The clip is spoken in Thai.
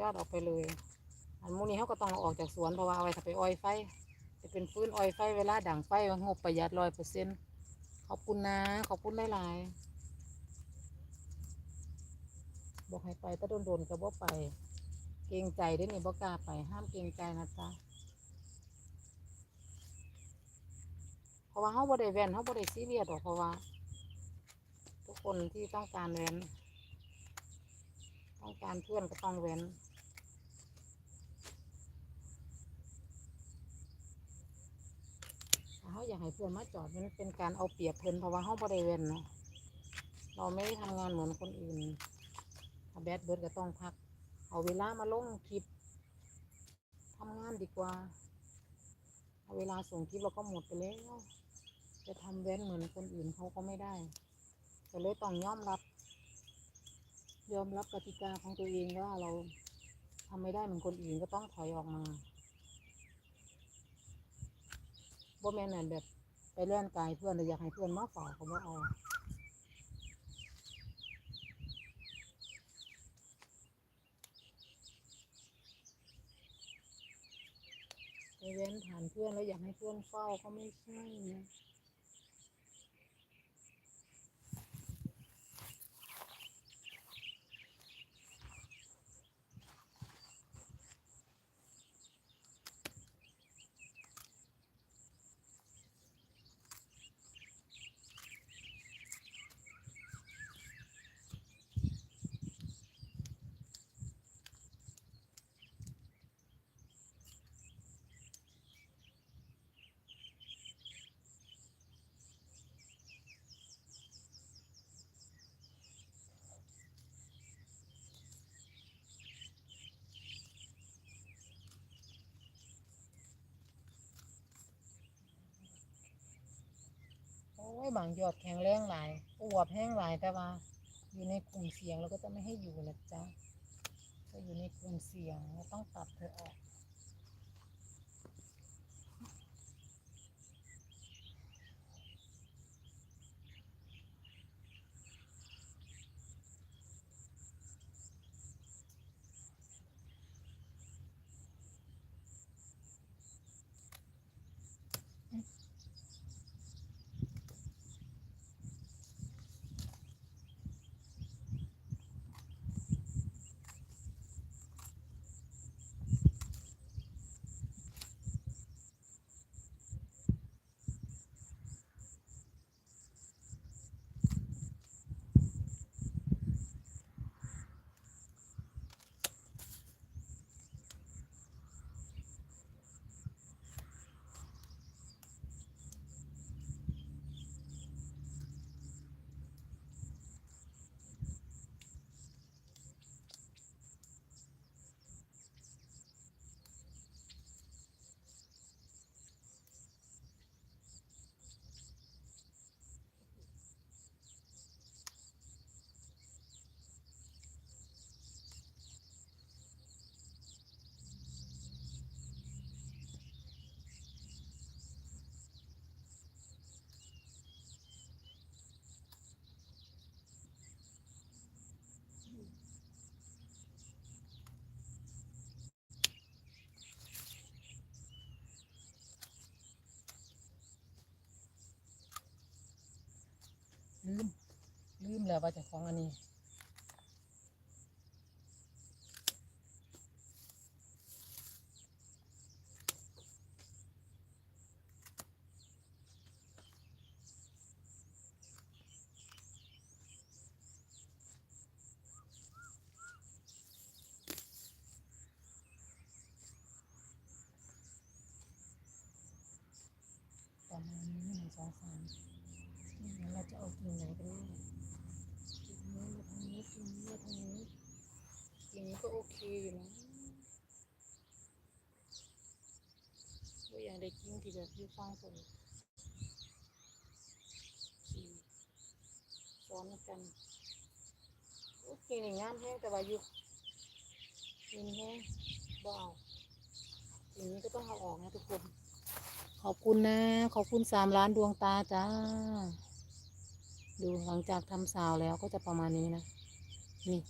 ยอดออกไปเลย อันมูนี้เขาก็ต้องเอาออกจากสวนเพราะว่าเอาไว้ถ้าไปอ้อยไฟ จะเป็นฟื้นอ้อยไฟเวลาด่างไฟงบประหยัดร้อยเปอร์เซ็นต์ขอบคุณนะ ขอบคุณหลายๆบอกให้ไปถ้าโดนๆก็บ่ไป เกรงใจเด้วยนี่บ่กล้าไปห้ามเกรงใจนะจ๊ะเพราะว่าเขาบ่ได้แวนเขาบ่ได้ซีเรียสหรอกเพราะว่า ทุกคนที่ต้องการแว่นต้องการเพื่อนก็ต้องแว่น ถ้าเขา อยากให้เพื่อนมาจอดมันเป็นการเอาเปรียบเพื่อนเพราะว่าเขาบริเวณเนาะเราไม่ได้ทำงานเหมือนคนอื่นถ้าแบดเบิร์ดก็ต้องพัก เอาเวลามาลงคลิปทำงานดีกว่า เอาเวลาส่งคลิปเราก็หมดไปแล้ว จะทำแว้นเหมือนคนอื่นเขาก็ไม่ได้ก็เลยต้องยอมรับ ยอมรับกติกาของตัวเองว่าเราทำไม่ได้เหมือนคนอื่นก็ต้องถอยออกมา บ่แม่นอั่นแบบไปเล่นกายเพื่อนแต่อยากให้เพื่อนมาฝากเขาบ่เอาไปเว้นผ่านเพื่อนแล้วอยากให้เพื่อนเฝ้าก็ไม่ใช่นะ บางยอดแข็งแรงหลายอวบแห้งหลายแต่ว่า อยู่ในกลุ่มเสี่ยงเราก็จะไม่ให้อยู่นะจ๊ะถ้าอยู่ในกลุ่มเสี่ยงเราต้องตัดเธอออก ลืม ลืมแล้วว่าจะของอันนี้ประมาณนี้หนึ่งสองสาม เราจะเอากิ่งไหนกันแน่กิ่งนี้มาทางนี้กิ่งนี้มาทางนี้กิ่งนี้ก็โอเคอยู่นะก็อยากได้กิ่งที่แบบอยู่ฟังตรงสี่ซ้อนกันโอเคในงามแห้งแต่ว่าอยู่กิ่งแห้งบ่เอากิ่งนี้ก็ต้องเอาออกนะทุกคนขอบคุณนะ ขอบคุณสามล้านดวงตาจ้า ดูหลังจากทำซาวแล้วก็จะประมาณนี้นะ นี่